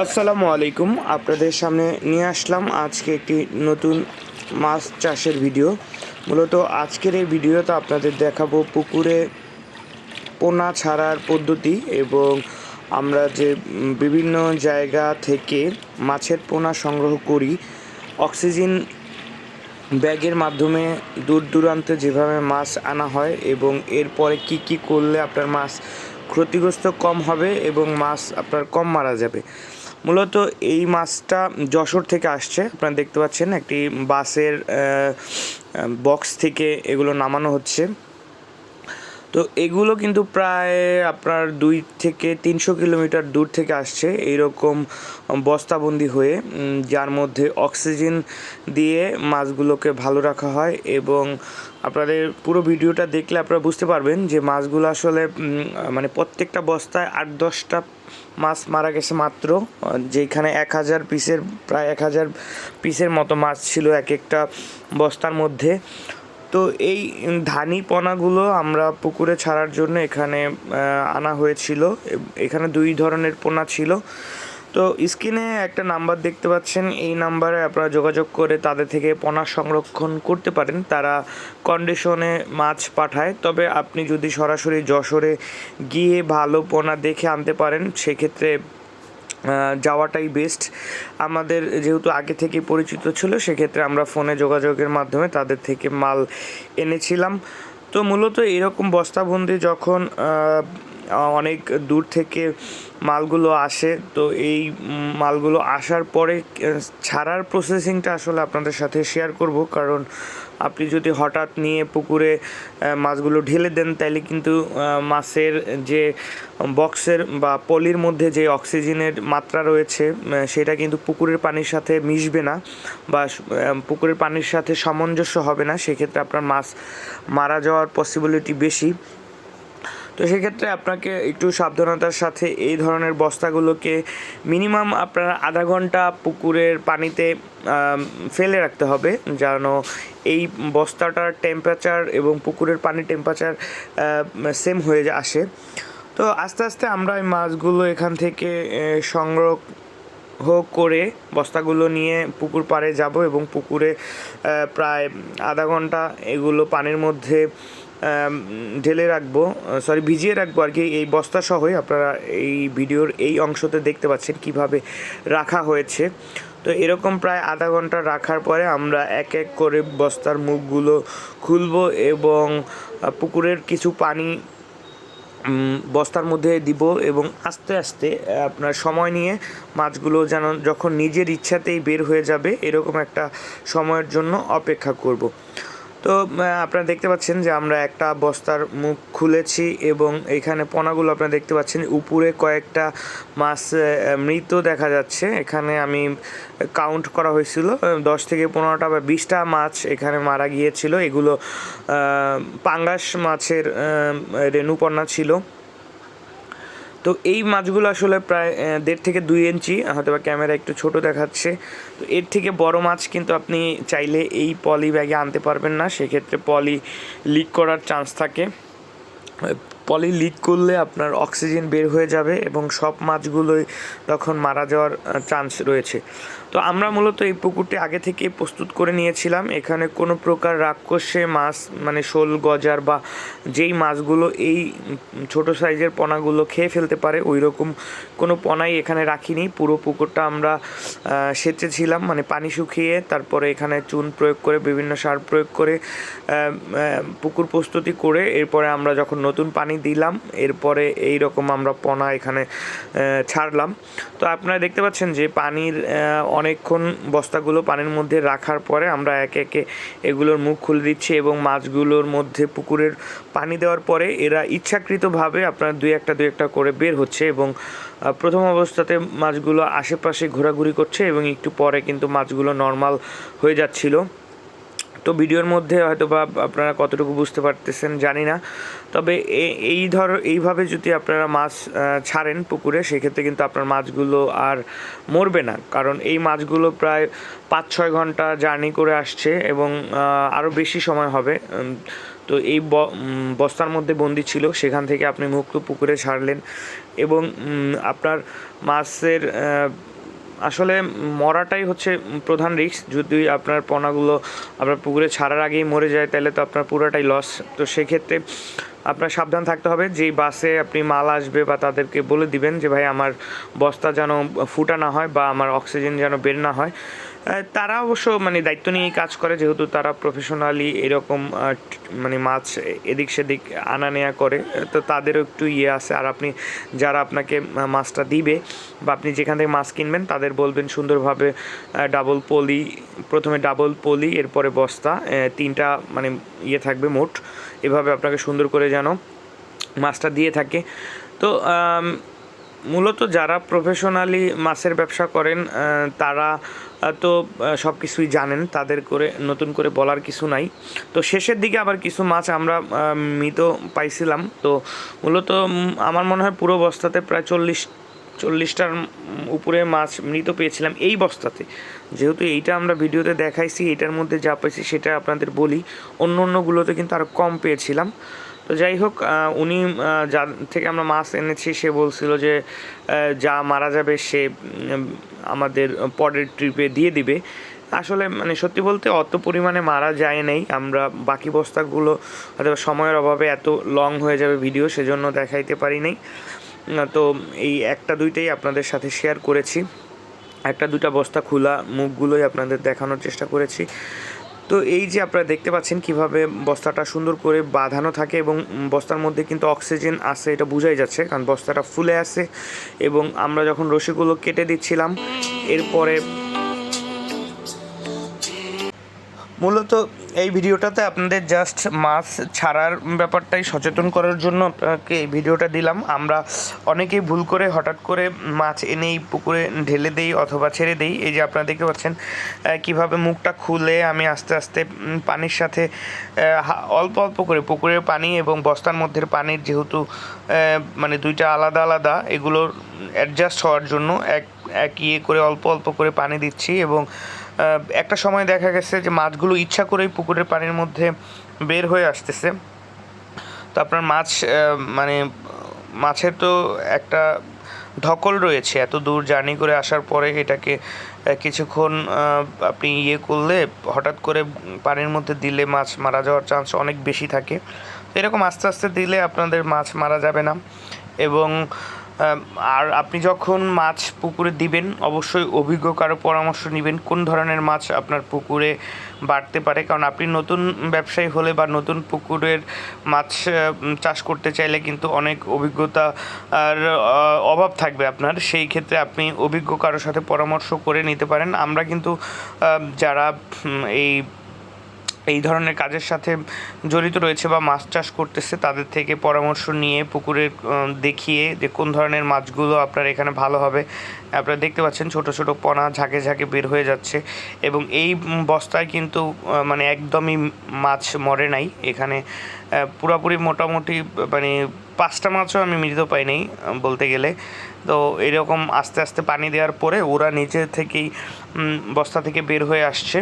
আসসালামু আলাইকুম, আপনাদের সামনে নিয়ে আসলাম আজকে একটি নতুন মাছ চাষের ভিডিও। মূলত আজকের এই ভিডিওতে আপনাদের দেখাবো পুকুরে পোনা ছাড়ার পদ্ধতি এবং আমরা যে বিভিন্ন জায়গা থেকে মাছের পোনা সংগ্রহ করি, অক্সিজেন ব্যাগের মাধ্যমে দূর দূরান্তে যেভাবে মাছ আনা হয় এবং এরপরে কি কি করলে আপনার মাছ ক্ষতিগ্রস্ত কম হবে এবং মাছ আপনার কম মারা যাবে। মূলত এই মাছটা যশোর থেকে আসছে। আপনারা দেখতে পাচ্ছেন একটি বাসের বক্স থেকে এগুলো নামানো হচ্ছে। তো এগুলো কিন্তু প্রায় আপনার দুই থেকে তিনশো কিলোমিটার দূর থেকে আসছে এইরকম বস্তাবন্দি হয়ে যার মধ্যে অক্সিজেন দিয়ে মাছগুলোকে ভালো রাখা হয় এবং আপনাদের পুরো ভিডিওটা দেখলে আপনারা বুঝতে পারবেন যে মাছগুলো আসলে মানে প্রত্যেকটা বস্তায় আট দশটা মাছ মারা গেছে মাত্র যেখানে এক হাজার পিসের, প্রায় এক হাজার পিসের মতো মাছ ছিল এক একটা বস্তার মধ্যে। তো এই ধানি পোনাগুলো আমরা পুকুরে ছাড়ার জন্য এখানে আনা হয়েছিল। এখানে দুই ধরনের পোনা ছিল। তো স্ক্রিনে একটা নাম্বার দেখতে পাচ্ছেন। এই নাম্বারে আপনারা যোগাযোগ করে তাদের থেকে পোনা সংরক্ষণ করতে পারেন। তারা কন্ডিশনে মাছ পাঠায়। তবে আপনি যদি সরাসরি যশোরে গিয়ে ভালো পোনা দেখে আনতে পারেন, সেক্ষেত্রে যাওয়াটাই বেস্ট আমাদের যেহেতু আগে থেকে পরিচিত ছিল, সেক্ষেত্রে আমরা ফোনে যোগাযোগের মাধ্যমে তাদের থেকে মাল এনেছিলাম। তো মূলত এরকম বস্তাবন্দি যখন অনেক দূর থেকে মালগুলো আসে। তো এই মালগুলো আসার পরে ছাড়ার প্রসেসিংটা আসলে আপনাদের সাথে শেয়ার করব। কারণ আপনি যদি হঠাৎ নিয়ে পুকুরে মাছগুলো ঢেলে দেন তাহলে কিন্তু মাছের যে বক্সের বা পলির মধ্যে যে অক্সিজেনের মাত্রা রয়েছে সেটা কিন্তু পুকুরের পানির সাথে মিশবে না বা পুকুরের পানির সাথে সামঞ্জস্য হবে না। সেক্ষেত্রে আপনার মাছ মারা যাওয়ার পসিবিলিটি বেশি। তো সেক্ষেত্রে আপনাকে একটু সাবধানতার সাথে এই ধরনের বস্তাগুলোকে মিনিমাম আপনার আধা ঘণ্টা পুকুরের পানিতে ফেলে রাখতে হবে, যেন এই বস্তাটার টেম্পারেচার এবং পুকুরের পানির টেম্পারেচার সেম হয়ে আসে। তো আস্তে আস্তে আমরা এই মাছগুলো এখান থেকে সংগ্রহ করে বস্তাগুলো নিয়ে পুকুর পাড়ে যাব এবং পুকুরে প্রায় আধা ঘণ্টা এগুলো পানির মধ্যে ঢেলে রাখব সরি ভিজিয়ে রাখব আর কি এই বস্তা সহই। আপনারা এই ভিডিওর এই অংশতে দেখতে পাচ্ছেন কীভাবে রাখা হয়েছে। তো এরকম প্রায় আধা ঘণ্টা রাখার পরে আমরা এক এক করে বস্তার মুখগুলো খুলব এবং পুকুরের কিছু পানি বস্তার মধ্যে দিব এবং আস্তে আস্তে আপনার সময় নিয়ে মাছগুলো যেন যখন নিজের ইচ্ছাতেই বের হয়ে যাবে, এরকম একটা সময়ের জন্য অপেক্ষা করব। তো আপনারা দেখতে পাচ্ছেন যে আমরা একটা বস্তার মুখ খুলেছি এবং এখানে পোনাগুলো আপনারা দেখতে পাচ্ছেন। উপরে কয়েকটা মাছ মৃত দেখা যাচ্ছে। এখানে আমি কাউন্ট করা হয়েছিল দশ থেকে পনেরোটা বা বিশটা মাছ এখানে মারা গিয়েছিল। এগুলো পাঙ্গাস মাছের রেণুপন্না ছিল। তো এই মাছগুলো আসলে প্রায় দেড় থেকে দুই ইঞ্চি হয়তো বা ক্যামেরা একটু ছোট দেখাচ্ছে। তো এর থেকে বড় মাছ কিন্তু আপনি চাইলে এই পলি ব্যাগে আনতে পারবেন না। সেক্ষেত্রে পলি লিক করার চান্স থাকে। পলি লিক করলে আপনার অক্সিজেন বের হয়ে যাবে এবং সব মাছগুলোই তখন মারা যাওয়ার চান্স রয়েছে। তো আমরা মূলত এই পুকুরটি আগে থেকে প্রস্তুত করে নিয়েছিলাম। এখানে কোনো প্রকার রাক্ষসে মাছ মানে শোল, গজার বা যেই মাছগুলো এই ছোট সাইজের পোনাগুলো খেয়ে ফেলতে পারে ওই রকম কোনো পোনাই এখানে রাখিনি। পুরো পুকুরটা আমরা সেচেছিলাম মানে পানি শুকিয়ে তারপরে এখানে চুন প্রয়োগ করে, বিভিন্ন সার প্রয়োগ করে পুকুর প্রস্তুতি করে, এরপরে আমরা যখন নতুন পানি দিলাম। এরপরে এই রকম আমরা পোনা এখানে ছাড়লাম। তো আপনারা দেখতে পাচ্ছেন যে পানির অনেকক্ষণ বস্তাগুলো পানির মধ্যে রাখার পরে আমরা একে একে এগুলোর মুখ খুলে দিচ্ছি এবং মাছগুলোর মধ্যে পুকুরের পানি দেওয়ার পরে এরা ইচ্ছাকৃতভাবে আপনার দুই একটা দুই একটা করে বের হচ্ছে এবং প্রথম অবস্থাতে মাছগুলো আশেপাশে ঘোরাঘুরি করছে এবং একটু পরে কিন্তু মাছগুলো নর্মাল হয়ে যাচ্ছিল। তো ভিডিওর মধ্যে হয়তো বা আপনারা কতটুকু বুঝতে পারতেছেন জানি না। তবে এই ধর, এইভাবে যদি আপনারা মাছ ছাড়েন পুকুরে, সেক্ষেত্রে কিন্তু আপনার মাছগুলো আর মরবে না। কারণ এই মাছগুলো প্রায় পাঁচ ছয় ঘণ্টা জার্নি করে আসছে এবং আরও বেশি সময় হবে। তো এই বস্তার মধ্যে বন্দি ছিল, সেখান থেকে আপনি মুক্ত পুকুরে ছাড়লেন এবং আপনার মাছের আসলে মরাটাই হচ্ছে প্রধান রিস্ক যদি আপনার পোনাগুলো আপনার পুকুরে ছাড়ার আগেই মরে যায়, তাহলে তো আপনার পুরোটাই লস তো সেক্ষেত্রে আপনার সাবধান থাকতে হবে। যেই বাসে আপনি মাল আসবে বা তাদেরকে বলে দিবেন যে, ভাই, আমার বস্তা যেন ফুটা না হয় বা আমার অক্সিজেন যেন বের না হয়। তারা অবশ্য মানে দায়িত্ব নিয়েই কাজ করে, যেহেতু তারা প্রফেশনালি এরকম মানে মাছ এদিক সেদিক আনা নেওয়া করে, তো তাদেরও একটু ইয়ে আছে। আর আপনি, যারা আপনাকে মাছটা দিবে বা আপনি যেখান থেকে মাছ কিনবেন, তাদের বলবেন সুন্দরভাবে ডাবল পলি প্রথমে ডাবল পলি এরপরে বস্তা তিনটা মানে ইয়ে থাকবে মোট। এভাবে আপনাকে সুন্দর করে যেন মাছটা দিয়ে থাকে। তো মূলত যারা প্রফেশনালি মাছের ব্যবসা করেন তারা তো সব কিছুই জানেন, তাদের করে, নতুন করে বলার কিছু নাই। তো শেষের দিকে আবার কিছু মাছ আমরা মৃত পাইছিলাম। তো মূলত আমার মনে হয় পুরো বস্তাতে প্রায় চল্লিশ, চল্লিশটার উপরে মাছ মৃত পেয়েছিলাম এই বস্তাতে। যেহেতু এইটা আমরা ভিডিওতে দেখাইছি এটার মধ্যে যা পেয়েছি সেটা আপনাদের বলি। অন্য অন্যগুলোতে কিন্তু আরও কম পেয়েছিলাম। তো যাই হোক উনি যার থেকে আমরা মাছ এনেছি, সে বলছিল যে যা মারা যাবে সে আমাদের পরের ট্রিপে দিয়ে দিবে। আসলে মানে সত্যি বলতে অত পরিমাণে মারা যায় নাই। আমরা বাকি বস্তাগুলো হয়তো সময়ের অভাবে এত লং হয়ে যাবে ভিডিও সেজন্য দেখাইতে পারি নাই। তো এই একটা দুইটাই আপনাদের সাথে শেয়ার করেছি। একটা দুটা বস্তা খোলা মুখগুলোই আপনাদের দেখানোর চেষ্টা করেছি। তো এই যে আপনারা দেখতে পাচ্ছেন কীভাবে বস্তাটা সুন্দর করে বাঁধানো থাকে এবং বস্তার মধ্যে কিন্তু অক্সিজেন আছে, এটা বোঝাই যাচ্ছে, কারণ বস্তাটা ফুলে আছে এবং আমরা যখন রশিগুলো কেটে দিচ্ছিলাম, এরপরে মূলত এই ভিডিওটাতে আপনাদের জাস্ট মাছ ছাড়ার ব্যাপারটাই সচেতন করার জন্য আপনাকে এই ভিডিওটা দিলাম। আমরা অনেকেই ভুল করে হঠাৎ করে মাছ এনেই পুকুরে ঢেলে দেই অথবা ছেড়ে দেই। এই যে আপনারা দেখতে পাচ্ছেন কীভাবে মুখটা খুলে আমি আস্তে আস্তে পানির সাথে অল্প অল্প করে পুকুরের পানি এবং বস্তার মধ্যে পানির যেহেতু মানে দুইটা আলাদা আলাদা এগুলোর অ্যাডজাস্ট হওয়ার জন্য এক এক ইয়ে করে অল্প অল্প করে পানি দিচ্ছি এবং একটা সময় দেখা গেছে যে মাছগুলো ইচ্ছা করেই পুকুরের পানির মধ্যে বের হয়ে আসতেছে। তো আপনার মাছ মানে মাছের তো একটা ধকল রয়েছে এত দূর জার্নি করে আসার পরে এটাকে কিছুক্ষণ আপনি ইয়ে করলে, হঠাৎ করে পানির মধ্যে দিলে মাছ মারা যাওয়ার চান্স অনেক বেশি থাকে। এরকম আস্তে আস্তে দিলে আপনাদের মাছ মারা যাবে না। এবং আর আপনি যখন মাছ পুকুরে দিবেন, অবশ্যই অভিজ্ঞ কারও পরামর্শ নেবেন কোন ধরনের মাছ আপনার পুকুরে বাড়তে পারে। কারণ আপনি নতুন ব্যবসায়ী হলে বা নতুন পুকুরের মাছ চাষ করতে চাইলে কিন্তু অনেক অভিজ্ঞতা আর অভাব থাকবে আপনার। সেই ক্ষেত্রে আপনি অভিজ্ঞ কারোর সাথে পরামর্শ করে নিতে পারেন। আমরা কিন্তু যারা এই এই ধরনের কাজের সাথে জড়িত রয়েছে বা মাছ চাষ করতেছে, তাদের থেকে পরামর্শ নিয়ে পুকুরে দেখিয়ে যে কোন ধরনের মাছগুলো আপনার এখানে ভালো হবে। আপনারা দেখতে পাচ্ছেন ছোট ছোট পোনা ঝাঁকে ঝাঁকে বের হয়ে যাচ্ছে এবং এই বস্তায় কিন্তু মানে একদমই মাছ মরে নাই। এখানে পুরোপুরি মোটামুটি মানে পাঁচটা মাছও আমি মৃত পাই নাই বলতে গেলে। তো এরকম আস্তে আস্তে পানি দেওয়ার পরে ওরা নিচে থেকেই বস্তা থেকে বের হয়ে আসছে।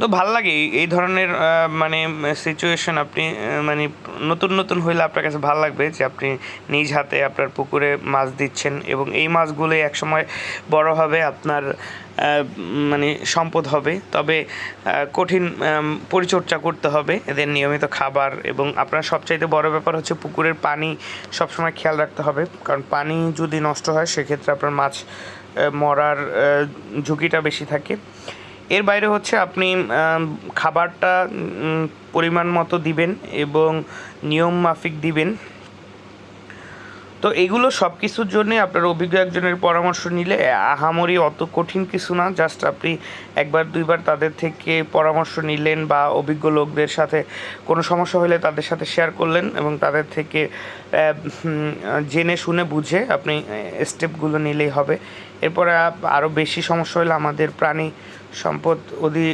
তো ভালো লাগে এই- ধরনের মানে সিচুয়েশন আপনি মানে নতুন নতুন হইলে আপনার কাছে ভালো লাগবে যে আপনি নিজ হাতে আপনার পুকুরে মাছ দিচ্ছেন এবং এই মাছগুলোই একসময় বড় হবে, আপনার মানে সম্পদ হবে। তবে কঠিন পরিচর্যা করতে হবে, এদের নিয়মিত খাবার এবং আপনার সবচাইতে বড় ব্যাপার হচ্ছে পুকুরের পানি সবসময় খেয়াল রাখতে হবে। কারণ পানি যদি নষ্ট হয়, সেক্ষেত্রে আপনার মাছ মরার ঝুঁকিটা বেশি থাকে। এর বাইরে হচ্ছে আপনি খাবারটা পরিমাণ মতো দিবেন এবং নিয়ম মাফিক দিবেন। তো এগুলো সব কিছুর জন্যে আপনার অভিজ্ঞ একজনের পরামর্শ নিলে, আহামরি অত কঠিন কিছু না, জাস্ট আপনি একবার, দুইবার তাদের থেকে পরামর্শ নিলেন বা অভিজ্ঞ লোকদের সাথে কোনো সমস্যা হলে তাদের সাথে শেয়ার করলেন এবং তাদের থেকে জেনে শুনে বুঝে আপনি স্টেপগুলো নিলেই হবে। এরপরে আরও বেশি সমস্যা হলে আমাদের প্রাণী সম্পদ অধি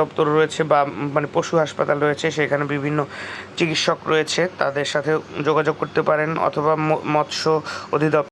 দপ্তর রয়েছে বা মানে পশু হাসপাতাল রয়েছে, সেখানে বিভিন্ন চিকিৎসক রয়েছে, তাদের সাথে যোগাযোগ করতে পারেন অথবা মৎস্য অধিদপ্তর